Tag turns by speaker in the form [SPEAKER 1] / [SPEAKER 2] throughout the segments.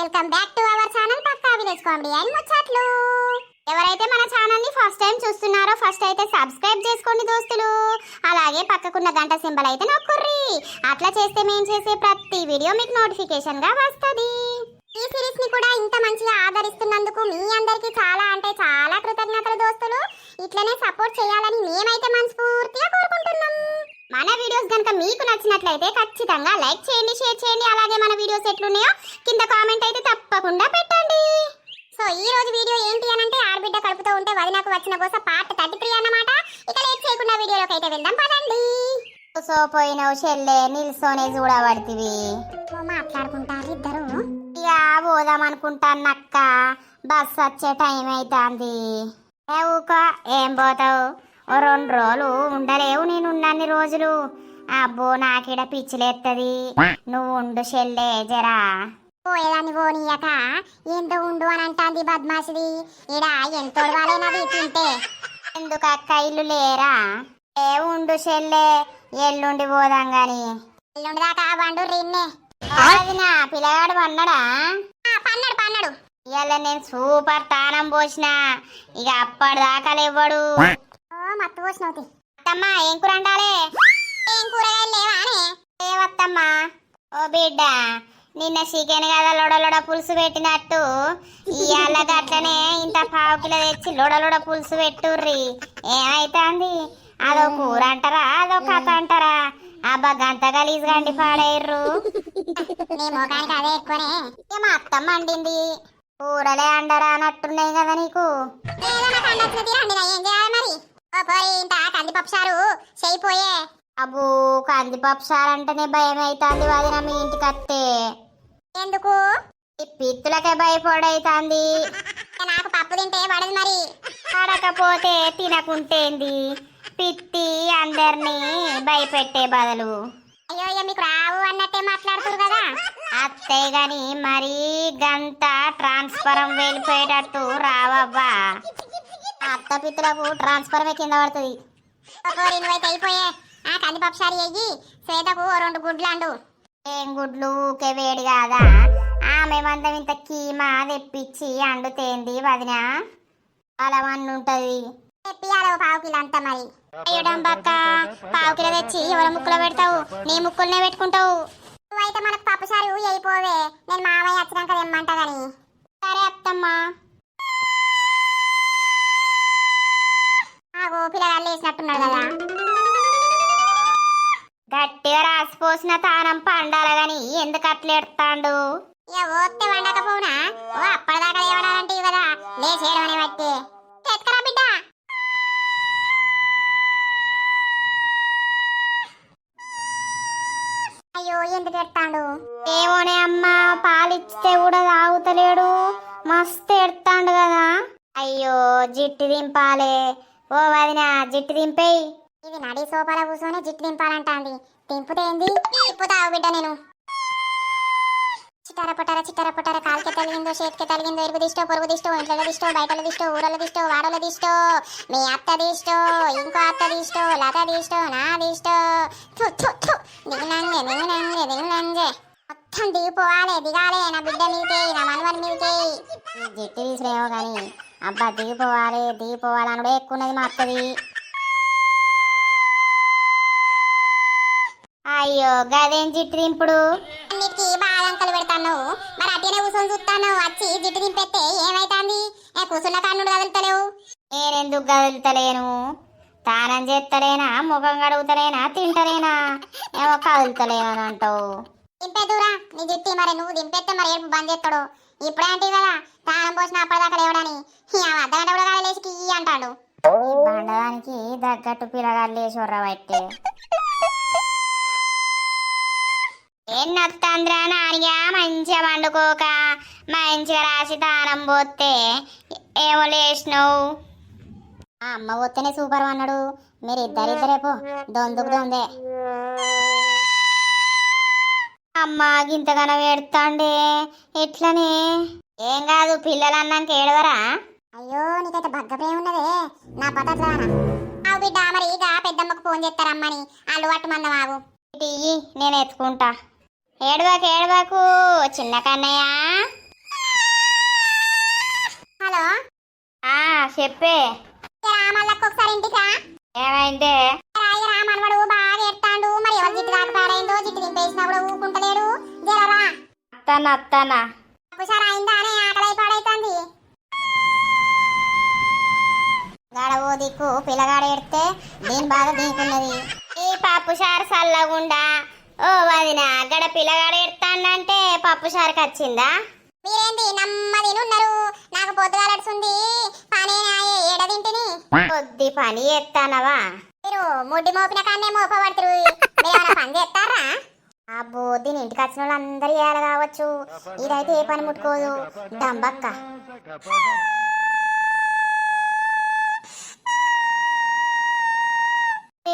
[SPEAKER 1] Welcome back to our channel Pakka village comedy and Muchatlu. ఎవరైతే మన ఛానల్ని first time చూస్తున్నారో ఫస్ట్ అయితే సబ్స్క్రైబ్ చేసుకోండి దోస్తులు. అలాగే పక్కకున్న గంట సింబల్ అయితే నొక్కుర్రి. అట్లా చేస్తే మేము చేసే ప్రతి వీడియో మీకు నోటిఫికేషన్గా వస్తది. ఈ సిరీస్ని కూడా ఇంత మంచిగా ఆదరిస్తున్నందుకు మీ అందరికీ చాలా అంటే చాలా కృతజ్ఞతలు దోస్తులు. ఇట్లనే సపోర్ట్ చేయాలని మేమైతే మనస్ఫూర్తిగా కోరుకుంటున్నాం. మన వీడియోస్ కనుక మీకు నచ్చినట్లయితే ఖచ్చితంగా లైక్ చేయండి షేర్ చేయండి. అలాగే మన వీడియోస్ ఎట్లున్నాయో కింద కామెంట్ అయితే తప్పకుండా పెట్టండి. సో ఈ రోజు వీడియో ఏంటి అని అంటే ఆడబిడ్డ కలుపుతూ ఉంటే వదినకు వచ్చిన కోస పార్ట్ థర్టీ త్రీ అన్నమాట. ఇక లేట్ చేయకుండా వీడియోలోకి అయితే వెళ్దాం పదండి. సో పోయినవు చెల్లె నిల్సోనే చూడబడితివి. మాట్లాడుకుంటారు ఇద్దరు. ఇక పోదాం అనుకుంటానక్క బస్ వచ్చే టైం అవుతుంది ఏ ఊక ఏం పోతావు? ఓ రెండు రోజులు ఉండలేవు నేను ఉన్నన్ని రోజులు. అబ్బో నాకిడ పిచ్చిలేత్తది. నువ్వు ఉండు చెల్లె జరా. పోయేదాన్ని పోనీయక. ఎంతో ఉండు అని అంటాంది బద్మాసిది ఇడ ఎంతో వాళ్ళేనది తింటే ఎందుకు అక్క ఇల్లు లేరా? ఏ ఉండు చెల్లె ఎల్లుండి పోదాం గాని. ఎల్లుండి దాకా వండు రిన్నే. నా పిల్లగాడు పన్నడా? పన్నాడు పన్నాడు. ఇవాళ నేను సూపర్ తానం పోసిన. ఇక అప్పటిదాకా లేవ్వడు. మత్తు పోసినవుతి. అత్తమ్మా ఏం కూర అంటాలే ఏం కూరగాయలు లేవానే? లేవత్తమ్మా ఓ బిడ్డ నిన్న చికెన్ కదా లొడ లొడ పులుసు పెట్టినట్టు. ఇవాళ గట్లనే ఇంత పావు కిలో తెచ్చి లొడ లొడ పులుసు పెట్టుర్రి. ఏమైతుంది? అదో కూర అంటారా అదో కథ అంటారా? అబ్బా గంత గలీజ్గా అండి పాడేర్రు నీ ముఖానికి అదే ఎక్కువనే. అత్తమ్మ వండింది కూరలే అండరా అన్నట్టున్నాయి కదా నీకు. కందిపప్పు సారు చేయిపోయే. అబ్బో కందిపప్పు సారు అంటేనే భయం అవుతుంది వదిన మీ ఇంటికి అత్తే. ఎందుకు? ఈ పిత్తులకే భయపడైతాంది. నాకు పప్పు తింటే పడదు మరి. పడకపోతే తినకుంటేంది. పిత్తి అందరినీ భయపెట్టే బదులు. అయ్యో మీకు రావు అన్నట్టే మాట్లాడుతురు కదా. అత్తయ్య గాని మరీ గంత ట్రాన్స్ఫరం వెళ్ళిపోయేటట్టు రావవ్వా అత్త పిత్తులకు ట్రాన్స్ఫర్ కింద పడుతుంది. నువ్వైతే అయిపోయే. ఆ కందిపప్పు సారి అయ్యి శ్వేతకు రెండు గుడ్లు అండు. ఏం గుడ్లు? ఊకే వేడి కాదా? ఆమె మందం ఇంత కీమా తెప్పించి అండుతేంది వదిన. అలవన్నీ ఉంటది. తెప్పియాలి పావు కిలో అంతా మరి. అయ్యడంబక్క పావు కిలో తెచ్చి ఎవరి ముక్కులో పెడతావు? నీ ముక్కులనే పెట్టుకుంటావు. నువ్వైతే మనకు పప్పుసారి అయిపోవే నేను మామయ్య వచ్చినాక తెమ్మంటా కానీ సరే అత్తమ్మా. పిల్లగాళ్ళు వేసినట్టున్నాడు కదా. గట్టిగా రాసిపోసిన తానం పండాల గాని ఎందుకు అట్లా ఎడతాండు? ఇక ఓతే వండకపోవునా? ఓ అప్పటిదాకా లేవడాలంటే కదా లేచేయడం అని బట్టి. ఎత్కరా బిడ్డ? అయ్యో ఎందుకు ఎడతాడు? ఏమోనే అమ్మా పాలిస్తే కూడా తాగుతలేడు. మస్తు ఎడతాండు కదా. అయ్యో జిట్టు దింపాలే. ఓ వదిన జిట్టు దింపేయి. ఇది నడి సోఫాలో కూర్చొని జిట్టు దింపాలంటాంది. దింపుతేంది తిప్పుతావు బిడ్డ నేను. చిట్టర పుటార చిట్టర పుటార కాలుకి తగిలిందో చేతికి తగిలిందో ఎరుపు దిష్టో పొరుగు దిష్టో ఇంట్లో దిష్టో బయటల దిష్టో ఊరల దిష్టో వాడల దిష్టో మీ అత్త దిష్టో ఇంకో అత్త దిష్టో లత దిష్టో నా దిష్టో. థు, థు, థు. దిగునంగే మొత్తం దిగిపోవాలి దిగాలే నా బిడ్డ మీకే నా మనవని మీకే జిట్టు తీసులేమో కానీ అబ్బా దిగిపోవాలి దిగిపోవాలి అనుడే మా అత్తది. అయ్యో గదేం జిట్టు అన్నిటికి బాగా అంకలు పెడతాను మరి కూర్చొని చూస్తాను వచ్చి జిట్టు దింపెత్తే ఏమైతుంది? ఏ కూర్చున్న కన్నుడు కదులుతలేవు. నేనెందుకు కదులుతలేను? తానం చేస్తలేనా ముఖం కడుగుతలేనా? తింటలేనా? ఏమో కదులుతలేను అని అంటావు. దింపేదురా నీ జిట్టి మరి నువ్వు దింపేస్తే మరి ఏడుపు బంద్ చేస్తాడు ఇప్పుడే అంటే కదా తానం పోసిన అప్పటిదాకా లేవడని అర్ధగంట కూడా కాదు లేచి కీ అంటాడు. ఈ బండదానికి తగ్గట్టు పిల్లగాడు లేచి బట్టే. ఎన్నొత్తంద్రా నానిగా మంచిగా పండుకోక మంచిగా రాసి దానం పోతే ఏమో లేచినావు. అమ్మ పోతేనే సూపర్ అన్నాడు. మీరు ఇద్దరిద్దరేపో దొందుకు దొందే. అమ్మ గింతగానం ఏడుతాండే. ఎట్లనే? ఏం కాదు పిల్లలన్నాక ఏడవరా? అయ్యో నీకైతే బగ్గపే ఉన్నదే నా పదట్లా అవు బిడ్డ మరి ఇక పెద్దమ్మకు ఫోన్ చేస్తారమ్మని. అలవాటు మందం ఆగు నేను ఎత్తుకుంటా. ఏడవాకు ఏడవాకు చిన్న కన్నయ్య. హలో?
[SPEAKER 2] ఆ చెప్పే.
[SPEAKER 1] రామల్లకి ఒకసారి ఇంటికా
[SPEAKER 2] ఏమైందే? అత్తానా అత్తానా?
[SPEAKER 1] ఒకసారి అయిందా అనే ఆకలై పాడైతుంది. గడవో దిక్కు పిల్లగాడు ఎడితే దీని బాధ దీనికున్నది. ఈ పప్పు చారు చల్లగుండా? ఓ వదిన గడ పిల్లగాడు ఎడతానంటే పప్పు చారుకి వచ్చిందా మీరేంది నమ్మది ఉన్నారు నాకు పొద్దుగాలడుతుంది పని ఏడదింటిని కొద్ది పని ఎత్తానవా? మీరు ముడ్డి మోపిన కాన్నే మోపబడుతురు పని చేస్తారా? అబ్బో దీని ఇంటికి వచ్చిన వాళ్ళు అందరు చేయాలి కావచ్చు? ఇదైతే ఏ పని ముట్టుకోదు. డంబక్క.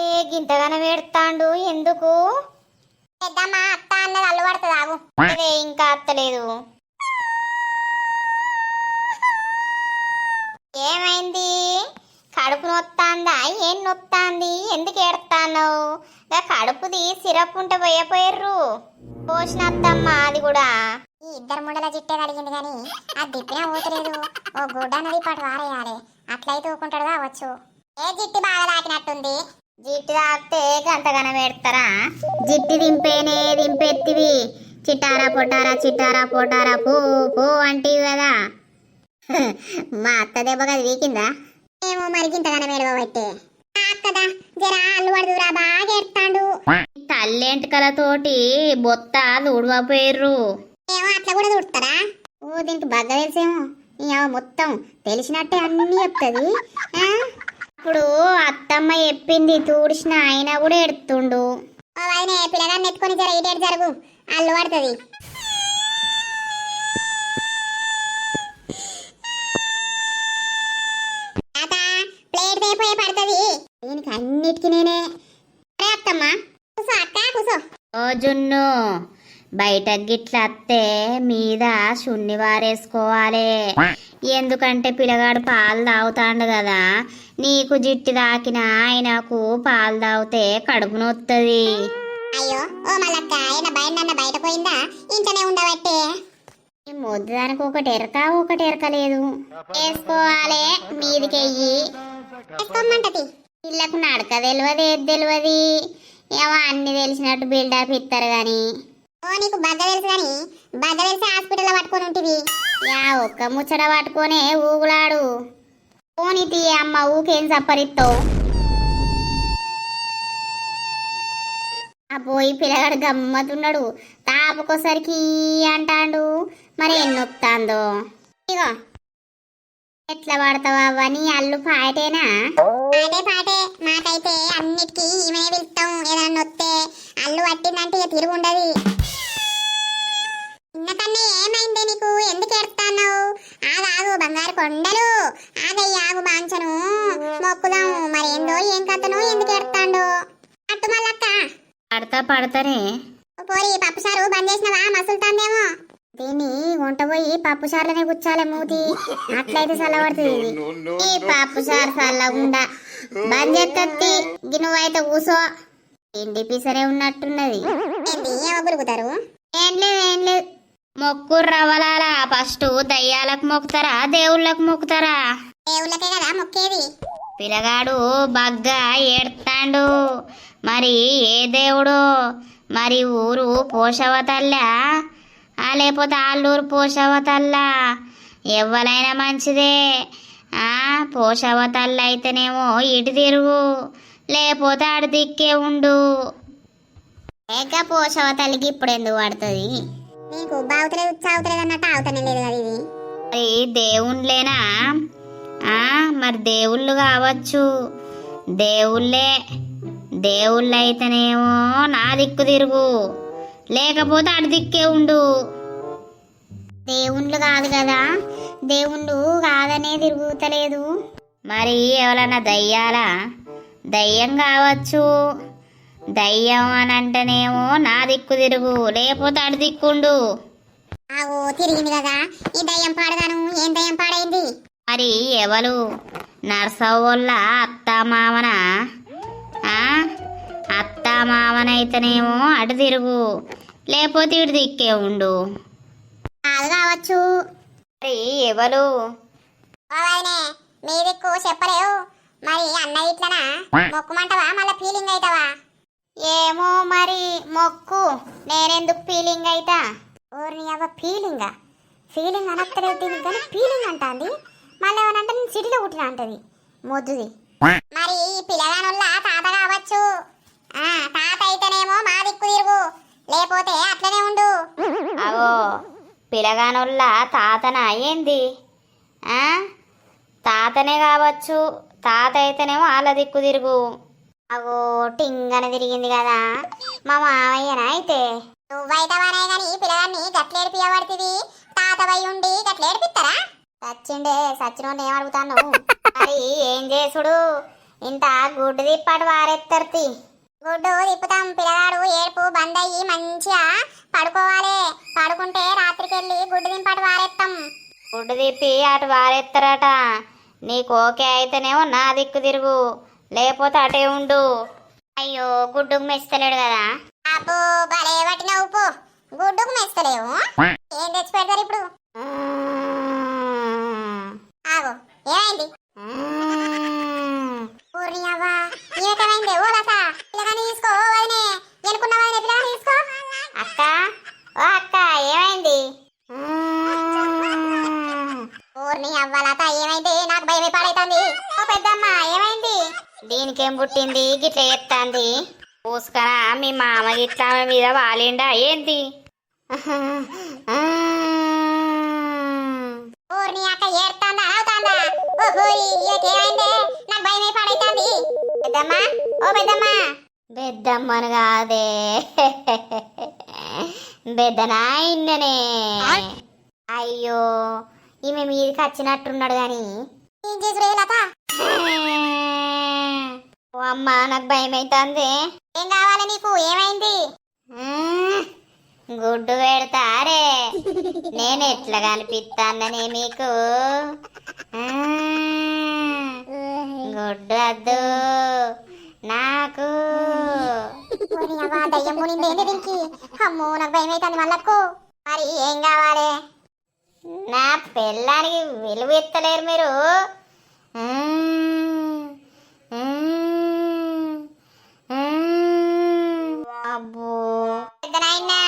[SPEAKER 1] ఏ గింతగానే వేడతాండు ఎందుకు? పెద్దమ్మా అత్త అన్నది అల్లు పడుతుంది ఆగు. అదే ఇంకా అత్తలేదు. ఏమైంది? కడుపు నొత్తాందా? ఏం నొత్తాంది? ఎందుకు ఏడుతాన్నావు గా కడుపుది సిరప్ ఉంటే పోయపోయారు పోసినత్తమ్మ అది కూడా. ఈ ఇద్దరు ముండల చిట్టే అడిగింది కానీ అది దిప్పినా ఊతలేదు. ఓ గుడ్డ నది పాటు వారేయాలి. అట్లయితే ఊకుంటాడు కావచ్చు ఏ జిట్టి బాగా తాకినట్టుంది? జిట్టి తాకితే గంతగానం పెడతారా జిట్టి దింపేనే దింపెత్తివి. చిట్టారా పొట్టారా చిట్టారా పొట్టారా పో పో అంటివి కదా. మా అత్త దెబ్బ కదా వీకిందా? ఏమో మరి గింతగానే మేడబట్టే కదా. జరా అల్లు పడుదురా బాగా ఎడతాండు
[SPEAKER 2] తల్లెంటికలతోటి బొత్త దుడవపోయిర్రు
[SPEAKER 1] ఏమో అట్లా కూడా చూడతారా ఓ దీనికి బాగా తెలిసేమో మొత్తం తెలిసినట్టే అన్ని చెప్తుంది.
[SPEAKER 2] ఇప్పుడు అత్తమ్మ చెప్పింది తూడిసిన ఆయన కూడా ఎడుతుండు.
[SPEAKER 1] ఆయన పిల్లగాన్ని ఎత్తుకొని జర ఇటు జరుగు. అల్లు పడుతుంది ప్లేట్ తేపోయే పడుతుంది దీనికి అన్నిటికీ నేనే. అరే అత్తమ్మ కూసో అక్క కూసో.
[SPEAKER 2] ఓ జున్ను బయట గిట్ల అత్తే మీద సున్ని వారేసుకోవాలి. ఎందుకంటే పిల్లగాడు పాలు తాగుతాండు కదా నీకు జిట్టి తాకిన ఆయనకు పాలు తాగితే కడుపు నొత్తది.
[SPEAKER 1] అయ్యో ఓ ఆయన బయట బయట పోయిందా? ఇంట్లోనే ఉండబట్టే.
[SPEAKER 2] ఈ ముద్దు దానికి ఒకటి ఎరక ఒకటి ఎరక లేదు వేసుకోవాలి మీదికెయ్యి
[SPEAKER 1] వేసుకోమంటది
[SPEAKER 2] వీళ్ళకు నడక తెలియదు ఏది తెలియదు ఏమో అన్ని తెలిసినట్టు బిల్డప్ ఇస్తారు గాని.
[SPEAKER 1] ఓ నీకు బద్ద తెలుసు కానీ బద్ద తెలిసి హాస్పిటల్లో పట్టుకొని ఉంటివి.
[SPEAKER 2] యా ఒక్క ముచ్చట పట్టుకొనే ఊగులాడు. పోనీ తీ అమ్మ ఊకేం సప్పరిస్తావు ఆ పోయి పిల్లగాడు గమ్మతున్నాడు తాపుకోసరికి అంటాడు. మరి ఎన్నొత్తాందో? ఇగో. ఎట్లా పడతావా అవని అల్లు పాయటేనా
[SPEAKER 1] పాటే పాటే. మాకైతే అన్నిటికీ ఈమెనే పిలుస్తాం. ఏదన్నా వస్తే అల్లు పట్టిందంటే ఇక తిరుగు ఉండదు. ఇంతకన్నా ఏమైంది నీకు? ఎందుకు ఎడతాన్నావు ఆగు ఆగు బంగారు కొండలు. ఆగయ్య ఆగు బాంచను. మొక్కుదాం. మరి ఏందో ఏం కథను ఎందుకు ఎడతాండు అట్టు మల్లక్క.
[SPEAKER 2] పడతా పడతానే.
[SPEAKER 1] పోరి పప్పు సారు బంద్ చేసినవా? మసులుతాందేమో.
[SPEAKER 2] దీన్ని వంట పోయి పప్పు సార్లనే కూర్చాలే మూతి. అట్లయితే చల్లబడుతుంది ఇది. ఈ పప్పు సార్ చల్లగుండా. బంద్ చేస్తుంది నువ్వైతే కూసో. తిండి పిసరే ఉన్నట్టున్నది?
[SPEAKER 1] గురుగుతారు
[SPEAKER 2] ఏం లేదు ఏం లేదు మొక్కు రవలాలా ఫస్ట్ దయ్యాలకు మొక్కుతారా దేవుళ్ళకు మొక్కుతారా?
[SPEAKER 1] దేవుళ్ళకే కదా మొక్కేది?
[SPEAKER 2] పిల్లగాడు బగ్గా ఏడ్తాండు. మరి ఏ దేవుడు? మరి ఊరు పోషవతల్లా ఆ లేకపోతే ఆళ్ళూరు పోషవతల్లా ఎవ్వలైనా మంచిదే. ఆ పోషవతల్ల అయితేనేమో ఇటు తిరుగు లేకపోతే ఆడు దిక్కే ఉండు. ఏక పోషవతల్లికి ఇప్పుడు ఎందుకు పడుతుంది?
[SPEAKER 1] నీకు బావుతలేదు చావుతలేదు అన్నట్టు ఆవుతనే లేదు కదా ఇది.
[SPEAKER 2] మరి దేవుళ్ళేనా? ఆ మరి దేవుళ్ళు కావచ్చు. దేవుళ్ళే దేవుళ్ళు అయితేనేమో నా దిక్కు తిరుగు. లేకపోతే అటు దిక్కే ఉండు. దేవుళ్ళు కాదు కదా. దేవుళ్ళు కాదనే తిరుగుతలేదు. మరి ఎవరన్నా దయ్యాలా? దయ్యం కావచ్చు. దయ్యం అని అంటేనేమో నా దిక్కు తిరుగు లేకపోతే అటు దిక్కుండు
[SPEAKER 1] తిరిగింది కదా. ఈ దయ్యం పాడగాను ఏం దయ్యం పాడైంది?
[SPEAKER 2] మరి ఎవరు నర్సవ్వల్ల అత్త మామన? అత్త మామనైతేనేమో అటు తిరుగు. లేకపోతే ఇటు దిక్కే ఉండు.
[SPEAKER 1] కాదు కావచ్చు.
[SPEAKER 2] మరి ఎవరు?
[SPEAKER 1] ఓ వదినే మీ దిక్కు చెప్పలేవు. మరి అన్న ఇట్లనా? మొక్కుమంటావా? మళ్ళా ఫీలింగ్ అవుతావా
[SPEAKER 2] ఏమో మరి మొక్కు. నేనెందుకు ఫీలింగ్ అయితా?
[SPEAKER 1] ఓర్ని అవ్వ ఫీలింగా ఫీలింగ్ అనక్కలేదు దీనికి కానీ ఫీలింగ్ అంటాంది. మళ్ళీ ఏమనంటే నేను సిటీలో పుట్టిన అంటది. మొద్దుది. మరి పిల్లగానుల్ల తాత కావచ్చు. తాత అయితేనేమో మా దిక్కు తిరుగు. లేకపోతే అట్లనే ఉండు.
[SPEAKER 2] అవో పిలగానోళ్ళ తాతన ఆ? తాతనే కావచ్చు తాత అయితేనేమో వాళ్ళ దిక్కు తిరుగు.
[SPEAKER 1] అగో టింగన తిరిగింది కదా. మా మామయ్యనా అయితే? నువ్వైతవానే గాని పిల్లగాన్ని గట్లేడిపియబడుతుంది తాతవై ఉండి గట్లేడిపిస్తారా సచ్చిండే సచ్చినోడిని ఏం అడుగుతాను మరి ఏం చేసుడు? ఇంత గుడ్డు తిప్పాడు వారెత్తర్తి. గుడ్డు తిప్పుతాం పిల్లగాడు ఏడుపు బంద్ అయ్యి మంచిగా పడుకోవాలి. పడుకుంటే రాత్రికెళ్ళి గుడ్డు దింపాడు వారెత్తాం.
[SPEAKER 2] గుడ్డు తిప్పి అటు వారెత్తరట. నీకు ఓకే అయితేనేమో నా దిక్కు తిరుగు. లేకపోతే అటే ఉండు.
[SPEAKER 1] అయ్యో గుడ్డుకు మెచ్చలేడు కదా. అబ్బో భలే పట్టిన ఉప్పు గుడ్డుకు మెచ్చలేవు ఏం తెచ్చి పెడతారు ఇప్పుడు ఆగు. ఏమైంది? ఊర్ని అవ్వా ఏమైంది ఓ లత. పిల్లగాని తీసుకో ఓ వదినే. ఎనుకున్న వదినే పిల్లగాని తీసుకో. అక్క ఓ అక్క ఏమైంది? ఊర్ని అవ్వ లత ఏమైంది? నాకు భయమే పాడైతుంది. ఓ పెద్దమ్మ ఏమైంది?
[SPEAKER 2] దీనికేం పుట్టింది? గిట్ల చెప్తాంది. పూసుకరా మీ మామ గిట్ల మీద వాలిండా? ఏంది?
[SPEAKER 1] ఊర్ని అక్క ఏడుతాందా అవుతాందా ఓహో పెద్దమ్మ? ఓ పెద్దమ్మ.
[SPEAKER 2] పెద్దమ్మను కాదే.
[SPEAKER 1] అయ్యో ఈమె మీదకి వచ్చినట్టున్నాడు గాని. ఏం చేసుడే లత?
[SPEAKER 2] ఓ అమ్మ నాకు భయం అవుతుంది
[SPEAKER 1] ఏం కావాలి నీకు? ఏమైంది?
[SPEAKER 2] గుడ్డు పెడతారే. నేను ఎట్లా కనిపిస్తానని మీకు? గుడ్డు వద్దు నాకు.
[SPEAKER 1] అమ్మో నాకు భయం అవుతుంది మళ్ళకు మరి ఏం కావాలి?
[SPEAKER 2] నా పిల్లానికి విలువ ఎత్తలేరు మీరు ఆ, ఆ, ఆ. అబ్బో
[SPEAKER 1] పెద్ద నాయనా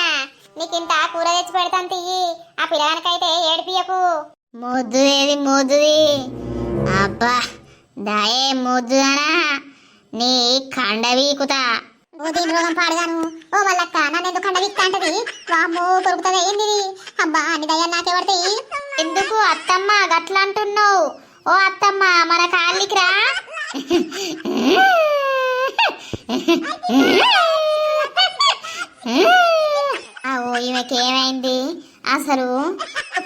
[SPEAKER 1] ఇంత కూర తెచ్చి పెడతాను తియ్యి. ఆ పిల్లగానికైతే ఏడిపియకు
[SPEAKER 2] ముద్దు ఏది ముద్దుది? అబ్బా దయే ముద్దుదనా నీ కండ వీకుతా.
[SPEAKER 1] ఓ దీని రోగం పాడుగాను. ఓ మల్లక్క నన్ను ఎందుకు కండ విక్తా అంటది? వామ్మో దొరుకుతుంది ఏంది? అబ్బా అన్ని దయ్యాలు నాకే పడతాయి.
[SPEAKER 2] ఎందుకు అత్తమ్మ గట్ల అంటున్నావు? ఓ అత్తమ్మ మన కాళ్ళకి రా.
[SPEAKER 1] ఓ ఈమెకి ఏమైంది? అసలు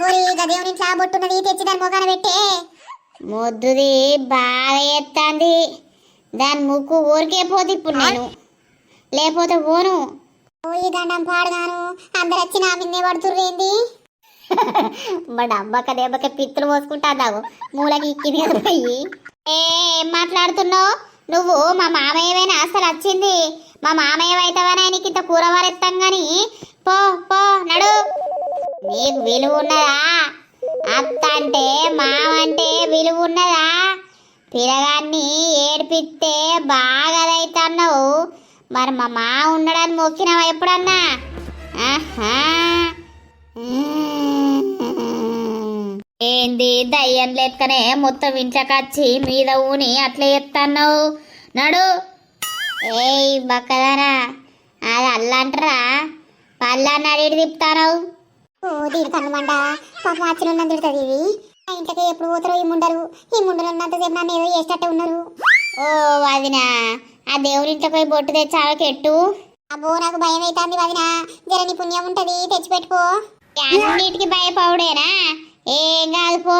[SPEAKER 1] పోయి గదేవుని ఇంట్లో బొట్టున్నది తెచ్చి దాని మొగాన పెట్టే.
[SPEAKER 2] మొద్దుది బాగా ఎత్తాంది. దాని ముక్కు ఊరికే పోతే ఇప్పుడు నేను. లేకపోతే పోను.
[SPEAKER 1] పోయి దండం పాడుగాను. అందరు వచ్చి నా మీదే పడుతుర్రేంది?
[SPEAKER 2] మా డబ్బక దెబ్బక పిత్తులు పోసుకుంటాదావు. మూలకి ఇక్కింది కదా పోయి. ఏ ఏం మాట్లాడుతున్నావు? నువ్వు మా మామయ్యవైనా అసలు వచ్చింది మా మామయ్య అవుతావని నీకు ఇంత కూర వారెత్తాం గాని. పో పో నడు. నీకు విలువ ఉన్నదా? అత్త అంటే మామ అంటే విలువ ఉన్నదా? పిల్లగాన్ని ఏడిపిస్తే బాగా అదైతున్నావు మరి మా మామ ఉండడానికి మొక్కినావా ఎప్పుడన్నా? ఆహా. ఏంది దయ్యం లెక్కనే మొత్తం ఇంట్లోకొచ్చి మీద ఊని అట్లా ఎత్తన్నావు? నడు. ఏయ్ బక్కదారా అది అల్లంటరా? పళ్ళాన్ని అడిగి తిప్పుతావు
[SPEAKER 1] ఓ కన్ను మండ. పాపం ఉన్నది తిడుతుంది ఇవి ఆ ఇంట్లోకి ఎప్పుడు పోతారో ఈ ముండరు ఈ ముండలు ఉన్నంతసేపు నన్ను ఏదో చేసేటట్టే ఉన్నారు.
[SPEAKER 2] ఓ వదిన ఆ దేవుడింట్లోకి పోయి బొట్టు తెచ్చి ఎట్టు?
[SPEAKER 1] అబ్బో నాకు భయం అవుతుంది వదిన జరని పుణ్యం ఉంటది తెచ్చిపెట్టుకో.
[SPEAKER 2] అన్నిటికి భయపవుడేనా ఏం కాదు పో.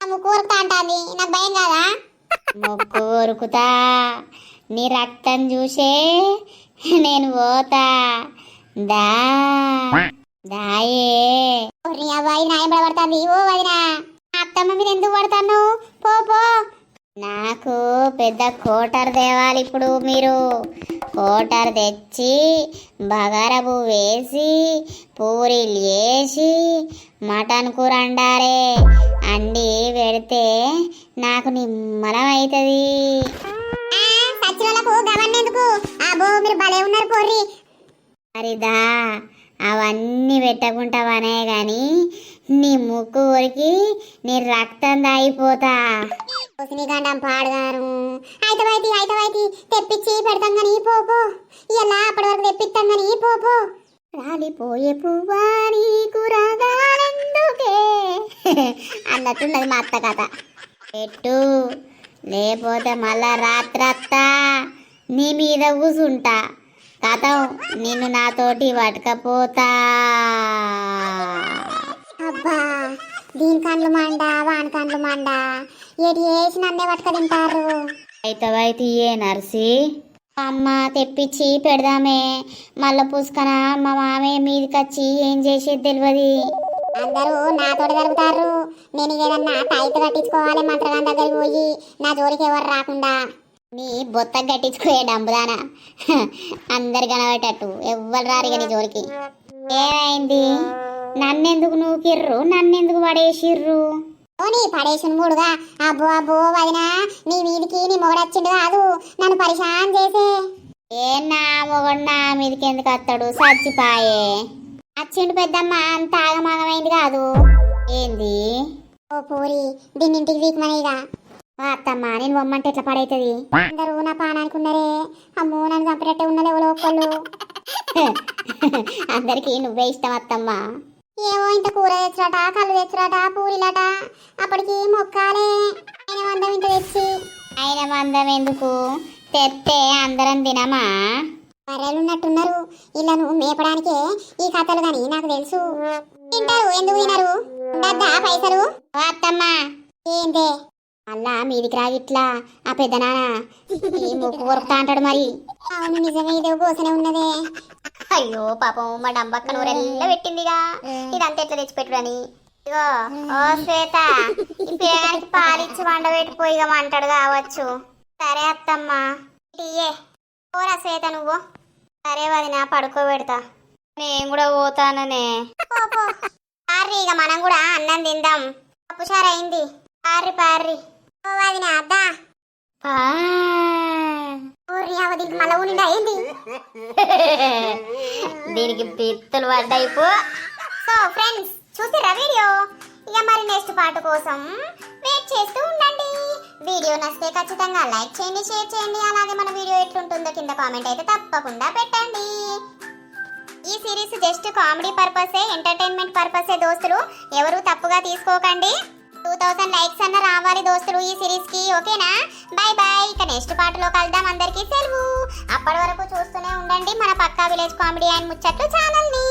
[SPEAKER 1] అమ్ము కూరకుతా అంటాంది. నాకు భయం కాదా?
[SPEAKER 2] మొక్కు కొరుకుతా నీ రక్తం చూసే నేను పోతా. దా. దాయే
[SPEAKER 1] ఓరి అబ్బాయి ఏం పడబడుతుంది? ఓ వదిన. అత్తమ్మ మీద ఎందుకు పడతాను పో పో.
[SPEAKER 2] పెద్ద కోటర్ తేవాలి ఇప్పుడు మీరు. కోటర్ తెచ్చి బగారపు వేసి పూరీలు వేసి మటన్ కూర అండారే. అండి పెడితే నాకు నిమ్మలం అవుతుంది మరిదా అవన్నీ పెట్టకుంటావనే గాని నీ ముక్కు ఊరికి నీ రక్తం దాగిపోతా.
[SPEAKER 1] కోసిని అయితే పాడుగాను అయితవైతి అయితవైతి తెప్పించి పెడతాం కానీ పోపో. ఇలా అప్పటి వరకు తెప్పిస్తాం కానీ పోపో.
[SPEAKER 2] రాలిపోయే పువ్వా నీకు రాగాలెందుకే? అన్నట్టున్నది మా అత్త కథ. పెట్టు లేకపోతే మళ్ళా రాత్రత్తా నీ మీద కూసుంటా కథ నిన్ను నాతోటి పట్టుకపోతా.
[SPEAKER 1] అబ్బా! దీని కండ్లు మండ వాని కండ్లు మండ. ఏటి వేసి నన్నే పట్టుక తింటారు?
[SPEAKER 2] అయితవైతే ఏ నర్సి? అమ్మ తెప్పించి పెడదామే. మళ్ళా పుసుకన మా మామయ్య మీదకి ఏం చేసేది తెలియదు
[SPEAKER 1] అందరూ నాతోటి జరుగుతారు. నేను ఏదన్నా తాయిత కట్టించుకోవాలి మంత్రగాన్ దగ్గరికి పోయి నా జోలికి ఎవరు రాకుండా.
[SPEAKER 2] నీ బొత్త గట్టించుకోయే డంబుదానా. అందరు కనబడేటట్టు. ఎవ్వరు రారు ఇక నీ జోలికి. ఏమైంది? నన్నెందుకు నూకిర్రు? నన్నెందుకు పడేసిర్రు?
[SPEAKER 1] ఓని పడేసిన మూడుగా. అబ్బో అబ్బో వదిన నీ వీధికి నీ మొగడొచ్చిండు కాదు. నన్ను పరిశాన్ చేసే.
[SPEAKER 2] ఏ నా మొగడు నా మీదకి ఎందుకు వస్తాడు? సచ్చిపాయే. అచ్చిండు పెద్దమ్మ అంత ఆగమాగమైంది కాదు. ఏంది?
[SPEAKER 1] ఓ పూరి దీన్ని ఇంటికి వీకమనిగా
[SPEAKER 2] అత్తమ్మ నేను బొమ్మంటే ఎట్లా పడైతుంది?
[SPEAKER 1] అందరూ నా పానానికి ఉన్నారే. అమ్మో నన్ను చంపినట్టే ఉన్నది ఎవరో ఒక్కళ్ళు.
[SPEAKER 2] అందరికి నువ్వే ఇష్టం అత్తమ్మ.
[SPEAKER 1] ఏమో ఇంత కూర తెచ్చురాట కళ్ళు తెచ్చురాట పూరిలట. అప్పటికి మొక్కాలే. ఆయన మందం ఇంత తెచ్చి.
[SPEAKER 2] ఆయన మందం ఎందుకు? తెస్తే అందరం తినమా?
[SPEAKER 1] బర్రెలు ఉన్నట్టున్నారు. ఇళ్ళను మేపడానికే ఈ కథలు గాని నాకు తెలుసు. తింటారు ఎందుకు తినరు? ఉండద్దా పైసలు?
[SPEAKER 2] అత్తమ్మ.
[SPEAKER 1] ఏందే?
[SPEAKER 2] మళ్ళా మీదికి రాగిట్లా ఆ పెద్ద నాన్న. ఈ ముక్కు కొరుకుతా అంటాడు మరి.
[SPEAKER 1] అవును నిజమే ఇదే గోసనే ఉన్నదే.
[SPEAKER 2] అయ్యో పాపం మా డంబక్క నూరెల్లా పెట్టిందిగా? ఇదంతా ఎట్లా తెచ్చిపెట్టుడని ఇగో ఓ శ్వేత ఈ పిల్లగానికి పాలిచ్చి వండబెట్టిపోయి ఇక అంటాడు కావచ్చు. సరే అత్తమ్మ ఇయ్యే. పోరా శ్వేత నువ్వు. సరే వదిన పడుకోబెడతా. నేను కూడా పోతాననే. పార్రి ఇక మనం కూడా అన్నం తిందాం. అయింది. పార్రి పార్రి.
[SPEAKER 1] ఓ వదిన అద్దా అవధికి మళ్ళా ఊనిండా ఏంది?
[SPEAKER 2] దీనికి పిత్తలు పడ్డాయి
[SPEAKER 1] సో ఫ్రెండ్స్ చూసిరా వీడియో? ఇక మరి నెక్స్ట్ పాట కోసం వెయిట్ చేస్తూ ఉండండి. వీడియో నచ్చితే ఖచ్చితంగా లైక్ చేయండి షేర్ చేయండి. అలాగే మన వీడియో ఎట్లుంటుందో కింద కామెంట్ అయితే తప్పకుండా పెట్టండి. ఈ సిరీస్ జస్ట్ కామెడీ పర్పసే ఎంటర్టైన్మెంట్ పర్పసే దోస్తులు ఎవరు తప్పుగా తీసుకోకండి. టూ థౌసండ్ లైక్స్ అన్న రావాలి దోస్తులు ఈ సిరీస్కి ఓకేనా? బాయ్ బాయ్ ఇక నెక్స్ట్ పాటలో కలుద్దాం. అందరికీ సెలవు. అప్పటి వరకు చూస్తూనే ఉండండి మన పక్కా విలేజ్ కామెడీ అండ్ ముచ్చట్లు ఛానల్ని